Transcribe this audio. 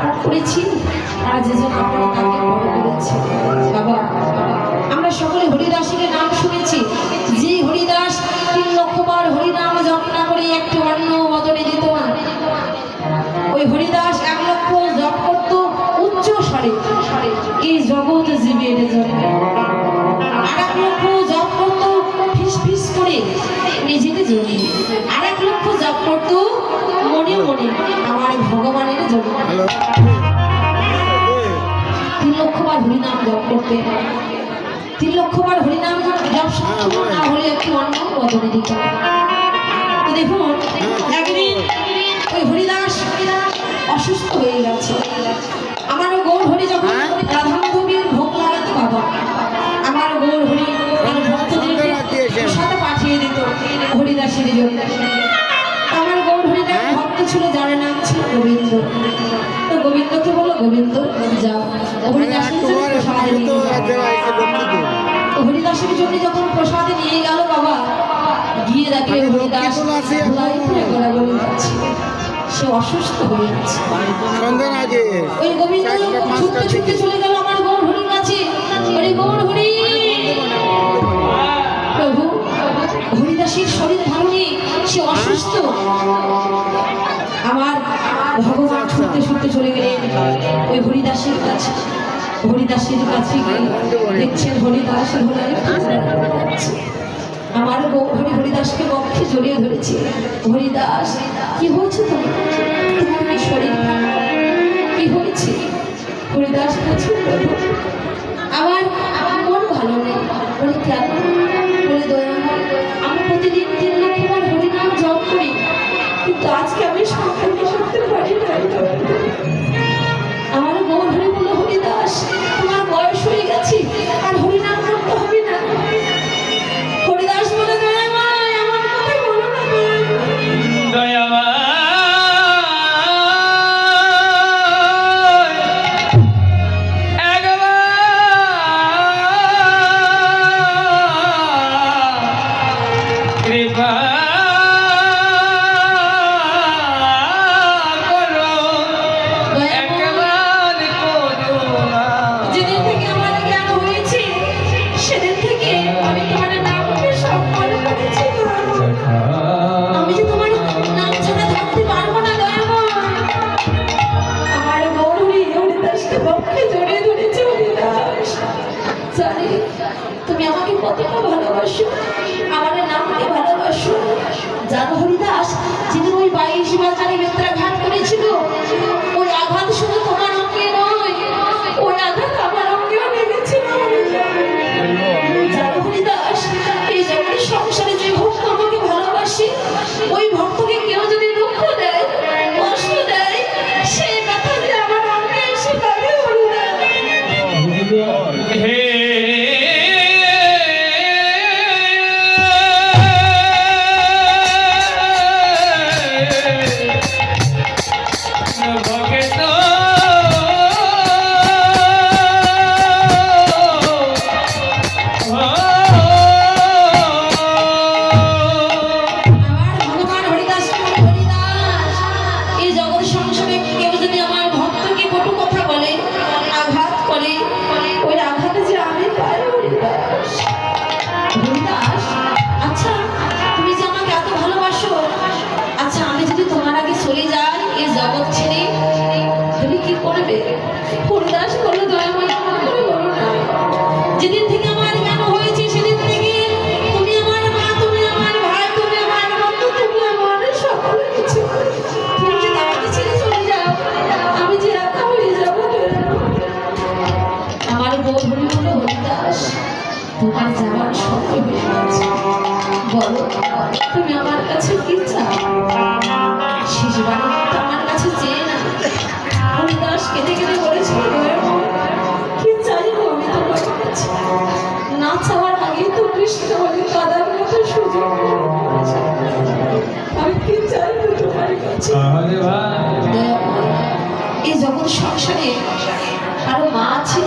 পাঠ করেছি। আজ যে আমরা তাকে বড় বাবা, আমরা সকলে হরিদাসের নাম শুনেছি। যে হরিদাস তিন লক্ষবার হরিনাম জপ না করে একটু অন্ন বদলে না ওই হরিদাস এক লক্ষ জপ করত উচ্চ স্বরে। এই জগৎ জীবের জন্য। আর এক লক্ষ জপ করত ফিস ফিস করে নিজেকে জন্য আর এক লক্ষ জপ করত মনে মনে। আমার ভগবানের জন্য তিন লক্ষবার হরিনাম জপ করতে তিন লক্ষবার হরিনাম জপ না হলে একটি অন্য বদলে দিত তো দেখুন একদিন ওই হরিদাস অসুস্থ হয়ে গেছে। আমার গৌর হরি যখন রাধা মাধবীর ভোগ লাগাতে বাবা আমার গৌর হরি সাথে পাঠিয়ে দিত হরিদাসের জন্য। আমার গৌর হরির যার নাম ছিল গোবিন্দ। তো গোবিন্দকে বলো গোবিন্দ যাও। হরিদাসের জন্য হরিদাসের জন্য যখন প্রসাদ নিয়ে গেল বাবা গিয়ে দেখে হরিদাস গড়াগড়ি যাচ্ছে সে অসুস্থ হয়ে আগে ওই গোবিন্দ ছুটতে ছুটতে চলে গেল আমার গৌর হরির কাছে। ওরে গৌর ছুটতে চলে গেলেন ওই হরিদাসের কাছে হরিদাসের কাছে গিয়ে দেখছেন হরিদাস। আমার হরি হরিদাসকে বক্ষে জড়িয়ে ধরেছে। হরিদাস, কি হয়েছে তোমার তোমার কি শরীর কি হয়েছে? হরিদাস বলছে কিন্তু আজকে আমি সম্পূর্ণ করতে পারি নাই। আমার বউ ধরে বলল হরিদাস, তোমার বয়স হয়ে গেছে। কতটা ভালোবাসো আমার নামকে ভালোবাসো। জানো হরিদাস যিনি ওই বাইশ বাজারে বেত্রা ঘাট করেছিল। ওই আঘাত শুধু তোমার অঙ্গে নয় ওই আঘাত আমার অঙ্গেও লেগেছিল। জানো হরিদাস এই জগতের সংসারে যে ভক্ত আমাকে ভালোবাসে, ওই ভক্তকে কেউ যদি দুঃখ দেয়, কষ্ট দেয়, সেই কথা যে আমার অঙ্গে এসে হে এই যখন সংসারে কারও মা আছে?